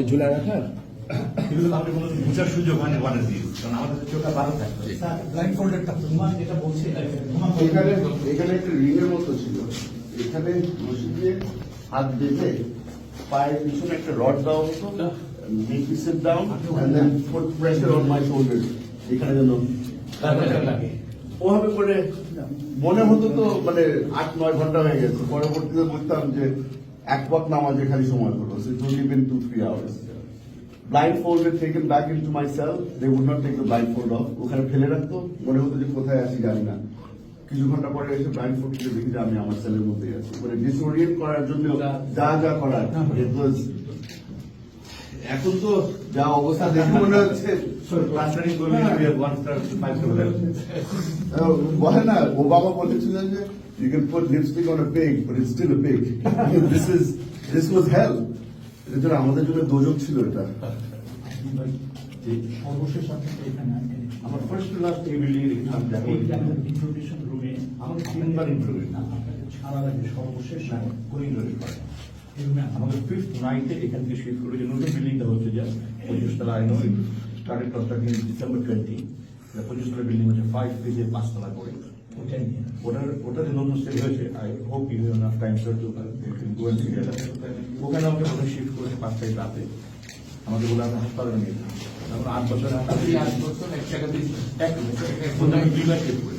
ওই ঝুলে রাখার এগুলো আপনি বলেছেন বোঝার সুযোগ হয়নি ওয়ানের দিয়ে কারণ আমাদের চোখটা ভালো থাকতো স্যার ব্লাইন্ড ফোল্ডেডটা তোমার যেটা বলছে এখানে এখানে একটা রিংয়ের মতো ছিল। এখানে বসে হাত বেঁধে পায়ের পিছনে একটা রড দেওয়া হতো make you sit down and then put pressure on my shoulder এখানে যেন ওভাবে করে মনে হতো তো মানে আট নয় ঘণ্টা হয়ে গেছে। পরবর্তীতে বুঝতাম যে এক পথ নামাজে খালি সময় হলো সে only been two three taken back into myself they would not take the blindfold off ওখানে ফেলে রাখতো। মনে হতো যে কোথায় আছি জানি না। কিছু ঘণ্টা পরে এসে ব্লাইন্ড ফোল্ড থেকে দেখি যে আমি আমার সেলের মধ্যে আছি। মানে ডিসওরিয়েন্ট করার জন্য যা যা করার ইট was এখন তো যা অবস্থা দেখে মনে হচ্ছে আহ, বলে না ও বাবা বলেছিলেন যে you can put lipstick on a pig but it's still a pig this is this was hell এর জন্য আমাদের জন্য দোজক ছিল এটা। সর্বশেষ আপনাকে এখানে আমার ফার্স্ট লাস্ট এই বিল্ডিং রুমে আমাকে তিনবার introduction। না আপনাকে ছাড়ার আগে সর্বশেষ না, আমাদের ফিফথ নাইটে এখান থেকে শিফট করে যে নতুন বিল্ডিংটা হচ্ছে যে পঁচিশ তলা I know started construction December twenty পঁচিশ তলা বিল্ডিং হচ্ছে ফাইভ পেজে পাঁচতলা করে। ওটার ওটা নতুন সেল হয়েছে। I hope you enough time to ওখানে আমাকে প্রথমে শিফট করেছে পাঁচ রাতে। আমাকে বলে আমি হাসপাতালে নিয়ে আট বছর এক টাকা দিয়েছি এক বছর। আমি দুইবার শিফট করে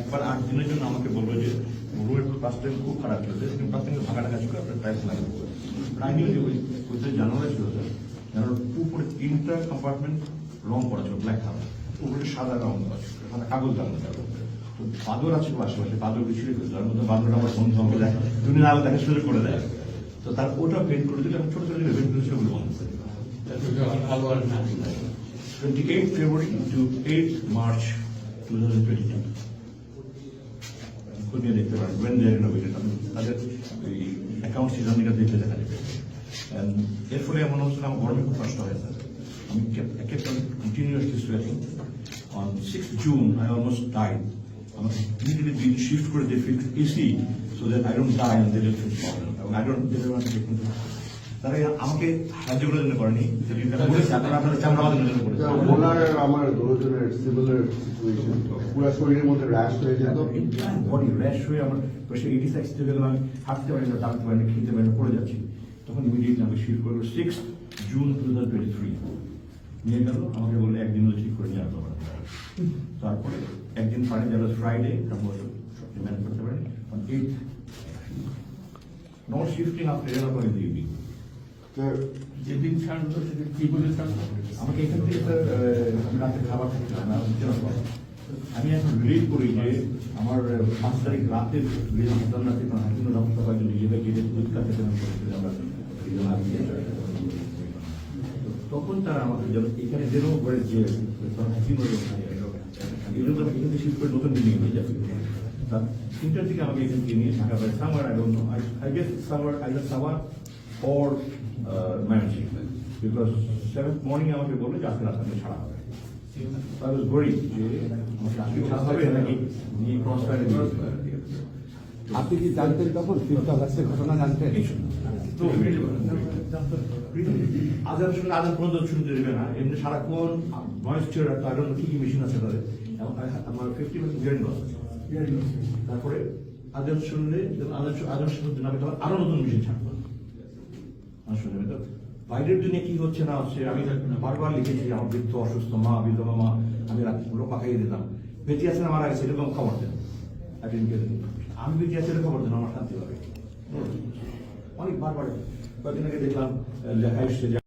একবার আট দিনের জন্য আমাকে বলল যে রুমের পাঁচটা খুব খারাপ চলছে কিন্তু পাঁচ থেকে ভাঙা টাকা ছিল আপনার টাইলস লাগাবো আইনি যে ওই ওই জানালা ছিল স্যার জানালার উপরে তিনটা কম্পার্টমেন্ট রং করা ছিল ব্ল্যাক কালার উপরে সাদা রং দেওয়া ছিল সাদা কাগজ লাগানো ছিল। তো বাদর আছে আশেপাশে, বাদর ছিঁড়ে ফেলছে তার মধ্যে বাদর আমার বন্ধু আমাকে দেয়। তুমি আলো দেখা শুরু করে দেয়। তো তার ওটা পেন্ট করে দিলে আমি ছোট ছোট পেন্ট করেছিল ওগুলো বন্ধ করে দিলাম। 28 February to 8 March 2022. খুঁজে দেখতে পারেন they are renovated আপনি তাদের এই অ্যাকাউন্ট সিজনটা দেখতে দেখা যাবে এর ফলে এমন হচ্ছে আমার গরমে খুব কষ্ট হয় স্যার আমি kept on continuously sweating on 6th June I almost died আমাকে immediately দিন শিফট করে দিয়ে fix AC don't die and they don't feel problem এবং don't they তারা আমাকে সাহায্য করার জন্য করেনি। করেছে। ওনার আমার দুজনের সিমিলার সিচুয়েশন পুরো শরীরের মধ্যে র্যাশ হয়ে যেত? বডি র্যাশ হয়ে আমার এইটি সিক্স থেকে গেলাম হাঁটতে পারি না দাঁড়াতে পারি না খেতে পারি না পড়ে যাচ্ছি। তখন ইমিডিয়েটলি আমাকে শিফট করল six June two thousand twenty three নিয়ে গেল আমাকে বলল একদিন হলো ঠিক করে নিয়ে আসতে পারে তারপরে একদিন পারে গেল ফ্রাইডে তারপর ম্যানেজ করতে পারেন। এইট নট শিফটিং আফটার এলাকা করে ইভিনিং যেদিন ছাড়লো সেদিন আমাকে এখান থেকে আমি রাতে খাবার খেতে হয় না, আমি এখন রিলিভ করি যে আমার পাঁচ তারিখ রাতে হাসপাতাল রাতে হাকিম রহমান সবাই নিজেকে গেটে খাতে দেন আমরা তখন তারা আমাকে যেন এখানে যেন করে যে এগুলো এখান থেকে শিফট নতুন বিল্ডিং নিয়ে যাবে। তিনটার দিকে আমাকে নিয়ে ঢাকা পায় summer I don't know I guess summer either summer or managing because seventh morning আমাকে বলল যে আজকে রাতে আমাকে ছাড়া হবে। I was worried যে আমাকে আজকে ছাড়া হবে নাকি? আপনি কি জানতেন তখন ঘটনা জানতেন? আজান শুনে আজান পর্যন্ত শুনতে দেবে না। এমনি সারাক্ষণ ময়েশ্চার তার জন্য কি কি মেশিন আছে তাদের? আমার ফিফটি পার্সেন্ট হিয়ারিং লস আছে। তারপরে আজান শুনলে আজান শুনতে না আরও নতুন মেশিন ছাড়বো তো বাইরের দিনে কি হচ্ছে না হচ্ছে, আমি বারবার লিখেছি, আমার বৃদ্ধ অসুস্থ, মা বিধবা মা আমি রাত্রিগুলো পাকাইয়ে দিতাম বেঁচে আছেন আমার আগে, সেরকম খবর দেন. আমি বেঁচে আছি খবর দেন, আমার শান্তি হবে। অনেক বারবার কয়েকদিন আগে দেখলাম লেখা এসছে যে